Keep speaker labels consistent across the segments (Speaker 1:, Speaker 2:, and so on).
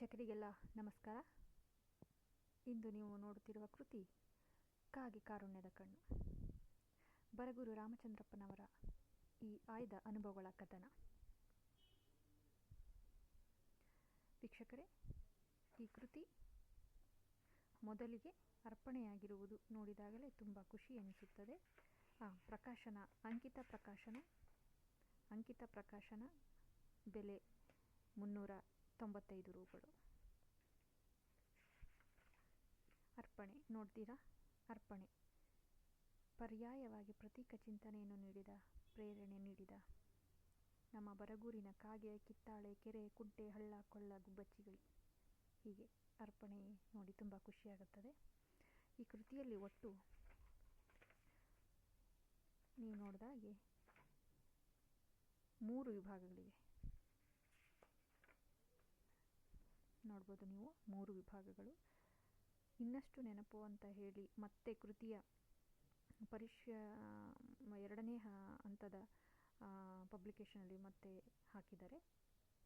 Speaker 1: ವೀಕ್ಷಕರಿಗೆಲ್ಲ ನಮಸ್ಕಾರ. ಇಂದು ನೀವು ನೋಡುತ್ತಿರುವ ಕೃತಿ, ಕಾಗೆ ಕಾರುಣ್ಯದ ಕಣ್ಣು. ಬರಗೂರು ರಾಮಚಂದ್ರಪ್ಪನವರ ಈ ಆಯ್ದ ಅನುಭವಗಳ ಕಥನ. ವೀಕ್ಷಕರೇ, ಈ ಕೃತಿ ಮೊದಲಿಗೆ ಅರ್ಪಣೆಯಾಗಿರುವುದು ನೋಡಿದಾಗಲೇ ತುಂಬ ಖುಷಿ ಎನಿಸುತ್ತದೆ. ಪ್ರಕಾಶನ, ಅಂಕಿತ ಪ್ರಕಾಶನ ಅಂಕಿತ ಪ್ರಕಾಶನ ಬೆಲೆ ಮುನ್ನೂರ ತೊಂಬತ್ತೈದು ರೂಗಳು. ಅರ್ಪಣೆ, ನೋಡ್ತೀರಾ? ಅರ್ಪಣೆ. ಪರ್ಯಾಯವಾಗಿ ಪ್ರತೀಕ ಚಿಂತನೆಯನ್ನು ನೀಡಿದ, ಪ್ರೇರಣೆ ನೀಡಿದ. ನಮ್ಮ ಬರಗೂರಿನ ಕಾಗೆ, ಕಿತ್ತಾಳೆ, ಕೆರೆ, ಕುಂಟೆ, ಹಳ್ಳ, ಕೊಳ್ಳ, ಗುಬ್ಬಚ್ಚಿಗಳು. ಹೀಗೆ ಅರ್ಪಣೆ ನೋಡಿ ತುಂಬ ಖುಷಿಯಾಗುತ್ತದೆ. ಈ ಕೃತಿಯಲ್ಲಿ ಒಟ್ಟು ನೀವು ನೋಡಿದಾಗೆ ಮೂರು ವಿಭಾಗಗಳಿವೆ. ನೋಡ್ಬೋದು ನೀವು, ಮೂರು ವಿಭಾಗಗಳು. ಇನ್ನಷ್ಟು ನೆನಪು ಅಂತ ಹೇಳಿ, ಮತ್ತೆ ಕೃತಿಯ ಪರಿಶ ಎರಡನೇ ಹಂತದ ಪಬ್ಲಿಕೇಶನಲ್ಲಿ ಮತ್ತೆ ಹಾಕಿದ್ದಾರೆ.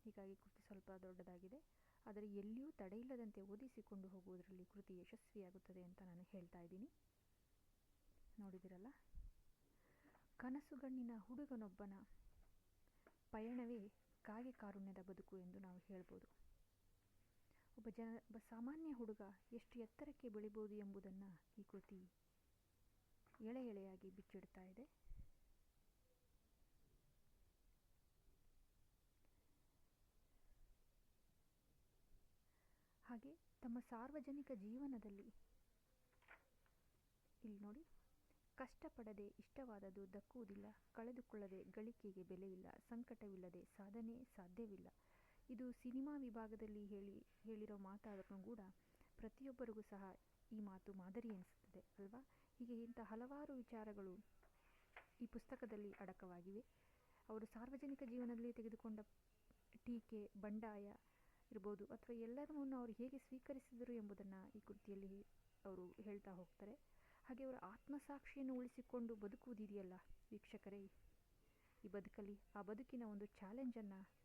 Speaker 1: ಹೀಗಾಗಿ ಕೃತಿ ಸ್ವಲ್ಪ ದೊಡ್ಡದಾಗಿದೆ. ಆದರೆ ಎಲ್ಲಿಯೂ ತಡೆಯಿಲ್ಲದಂತೆ ಓದಿಸಿಕೊಂಡು ಹೋಗುವುದರಲ್ಲಿ ಕೃತಿ ಯಶಸ್ವಿಯಾಗುತ್ತದೆ ಅಂತ ನಾನು ಹೇಳ್ತಾ ಇದ್ದೀನಿ. ನೋಡಿದಿರಲ್ಲ ಕನಸುಗಣ್ಣಿನ ಹುಡುಗನೊಬ್ಬನ ಪಯಣವೇ ಕಾಗೆ ಬದುಕು ಎಂದು ನಾವು ಹೇಳ್ಬೋದು. ಒಬ್ಬ ಜನ, ಒಬ್ಬ ಸಾಮಾನ್ಯ ಹುಡುಗ ಎಷ್ಟು ಎತ್ತರಕ್ಕೆ ಬೆಳಿಬೋದು ಎಂಬುದನ್ನು ಈ ಕೃತಿ ಎಳೆ ಎಳೆಯಾಗಿ ಬಿಚ್ಚಿಡ್ತಾ ಇದೆ. ಹಾಗೆ ತಮ್ಮ ಸಾರ್ವಜನಿಕ ಜೀವನದಲ್ಲಿ, ಇಲ್ಲಿ ನೋಡಿ, ಕಷ್ಟಪಡದೆ ಇಷ್ಟವಾದದ್ದು ದಕ್ಕುವುದಿಲ್ಲ, ಕಳೆದುಕೊಳ್ಳದೆ ಗಳಿಕೆಗೆ ಬೆಲೆಯಿಲ್ಲ, ಸಂಕಟವಿಲ್ಲದೆ ಸಾಧನೆ ಸಾಧ್ಯವಿಲ್ಲ. ಇದು ಸಿನಿಮಾ ವಿಭಾಗದಲ್ಲಿ ಹೇಳಿ, ಹೇಳಿರೋ ಮಾತಾದರೂ ಕೂಡ ಪ್ರತಿಯೊಬ್ಬರಿಗೂ ಸಹ ಈ ಮಾತು ಮಾದರಿ ಅನಿಸುತ್ತದೆ, ಅಲ್ವಾ? ಹೀಗೆ ಇಂಥ ಹಲವಾರು ವಿಚಾರಗಳು ಈ ಪುಸ್ತಕದಲ್ಲಿ ಅಡಕವಾಗಿವೆ. ಅವರು ಸಾರ್ವಜನಿಕ ಜೀವನದಲ್ಲಿ ತೆಗೆದುಕೊಂಡ ಟೀಕೆ, ಬಂಡಾಯ ಇರ್ಬೋದು ಅಥವಾ ಎಲ್ಲರನ್ನು ಅವರು ಹೇಗೆ ಸ್ವೀಕರಿಸಿದರು ಎಂಬುದನ್ನು ಈ ಕೃತಿಯಲ್ಲಿ ಅವರು ಹೇಳ್ತಾ ಹೋಗ್ತಾರೆ. ಹಾಗೆ ಅವರ ಆತ್ಮಸಾಕ್ಷಿಯನ್ನು ಉಳಿಸಿಕೊಂಡು ಬದುಕುವುದಿದೆಯಲ್ಲ, ವೀಕ್ಷಕರೇ? ಈ ಬದುಕಲ್ಲಿ, ಆ ಬದುಕಿನ ಒಂದು ಚಾಲೆಂಜನ್ನು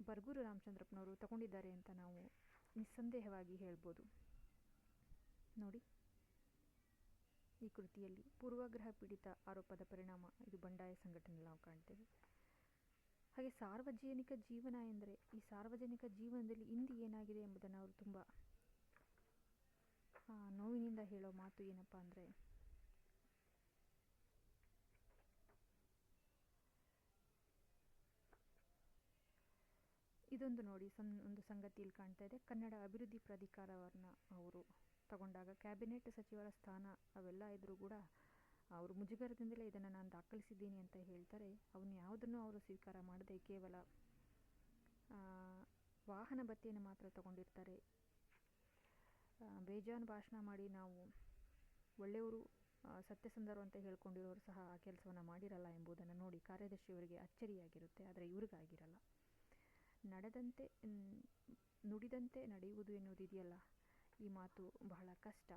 Speaker 1: ಬರ್ಗೂರು ರಾಮಚಂದ್ರಪ್ಪನವರು ತಗೊಂಡಿದ್ದಾರೆ ಅಂತ ನಾವು ನಿಸ್ಸಂದೇಹವಾಗಿ ಹೇಳ್ಬೋದು. ನೋಡಿ, ಈ ಕೃತಿಯಲ್ಲಿ ಪೂರ್ವಾಗ್ರಹ ಪೀಡಿತ ಆರೋಪದ ಪರಿಣಾಮ ಇದು ಬಂಡಾಯ ಸಂಘಟನೆ ನಾವು ಕಾಣ್ತೇವೆ. ಹಾಗೆ ಸಾರ್ವಜನಿಕ ಜೀವನ ಎಂದರೆ ಈ ಸಾರ್ವಜನಿಕ ಜೀವನದಲ್ಲಿ ಇಂದು ಏನಾಗಿದೆ ಎಂಬುದನ್ನು ಅವರು ತುಂಬ ನೋವಿನಿಂದ ಹೇಳೋ ಮಾತು ಏನಪ್ಪ ಅಂದರೆ ಇದೊಂದು ನೋಡಿ ಸಂ, ಒಂದು ಸಂಗತಿಯಲ್ಲಿ ಕಾಣ್ತಾ ಇದೆ. ಕನ್ನಡ ಅಭಿವೃದ್ಧಿ ಪ್ರಾಧಿಕಾರವನ್ನು ಅವರು ತಗೊಂಡಾಗ ಕ್ಯಾಬಿನೆಟ್ ಸಚಿವರ ಸ್ಥಾನ ಅವೆಲ್ಲ ಇದ್ದರೂ ಕೂಡ ಅವರು ಮುಜುಗರದಿಂದಲೇ ಇದನ್ನು ನಾನು ದಾಖಲಿಸಿದ್ದೀನಿ ಅಂತ ಹೇಳ್ತಾರೆ. ಅವನು ಯಾವುದನ್ನು ಅವರು ಸ್ವೀಕಾರ ಮಾಡದೆ ಕೇವಲ ವಾಹನ ಭತ್ಯೆಯನ್ನು ಮಾತ್ರ ತಗೊಂಡಿರ್ತಾರೆ. ಬೇಜಾನ್ ಭಾಷಣ ಮಾಡಿ ನಾವು ಒಳ್ಳೆಯವರು ಸತ್ಯಸಂಧರು ಅಂತ ಹೇಳ್ಕೊಂಡಿರೋರು ಸಹ ಆ ಕೆಲಸವನ್ನು ಮಾಡಿರಲ್ಲ ಎಂಬುದನ್ನು ನೋಡಿ ಕಾರ್ಯದರ್ಶಿಯವರಿಗೆ ಅಚ್ಚರಿಯಾಗಿರುತ್ತೆ. ಆದರೆ ಇವ್ರಿಗಾಗಿರಲ್ಲ. ನಡೆದಂತೆ ನುಡಿದಂತೆ ನಡೆಯುವುದು ಎನ್ನುವುದು ಇದೆಯಲ್ಲ? ಈ ಮಾತು ಬಹಳ ಕಷ್ಟ.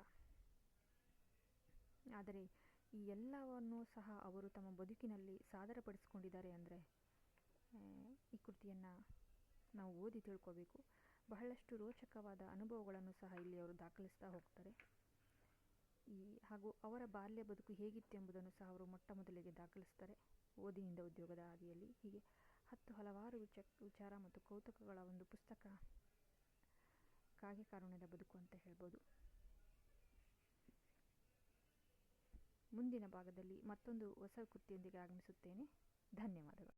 Speaker 1: ಆದರೆ, ಈ ಎಲ್ಲವನ್ನು ಸಹ ಅವರು ತಮ್ಮ ಬದುಕಿನಲ್ಲಿ ಸಾದರಪಡಿಸಿಕೊಂಡಿದ್ದಾರೆ ಅಂದರೆ ಈ ಕೃತಿಯನ್ನು ನಾವು ಓದಿ ತಿಳ್ಕೋಬೇಕು. ಬಹಳಷ್ಟು ರೋಚಕವಾದ ಅನುಭವಗಳನ್ನು ಸಹ ಇಲ್ಲಿ ಅವರು ದಾಖಲಿಸ್ತಾ ಹೋಗ್ತಾರೆ. ಈ, ಹಾಗೂ ಅವರ ಬಾಲ್ಯ ಬದುಕು ಹೇಗಿತ್ತು ಎಂಬುದನ್ನು ಸಹ ಅವರು ಮೊಟ್ಟ ಮೊದಲಿಗೆ ದಾಖಲಿಸ್ತಾರೆ, ಓದಿನಿಂದ ಉದ್ಯೋಗದ ಹಾದಿಯಲ್ಲಿ ಹೀಗೆ ಹತ್ತು ಹಲವಾರು ವಿಚ ವಿಚಾರ ಮತ್ತು ಕೌತುಕಗಳ ಒಂದು ಪುಸ್ತಕ ಕಾಗೆ ಕಾರುಣ್ಯದ ಬದುಕು ಅಂತ ಹೇಳ್ಬೋದು. ಮುಂದಿನ ಭಾಗದಲ್ಲಿ ಮತ್ತೊಂದು ಹೊಸ ಕೃತಿಯೊಂದಿಗೆ ಆಗಮಿಸುತ್ತೇನೆ. ಧನ್ಯವಾದಗಳು.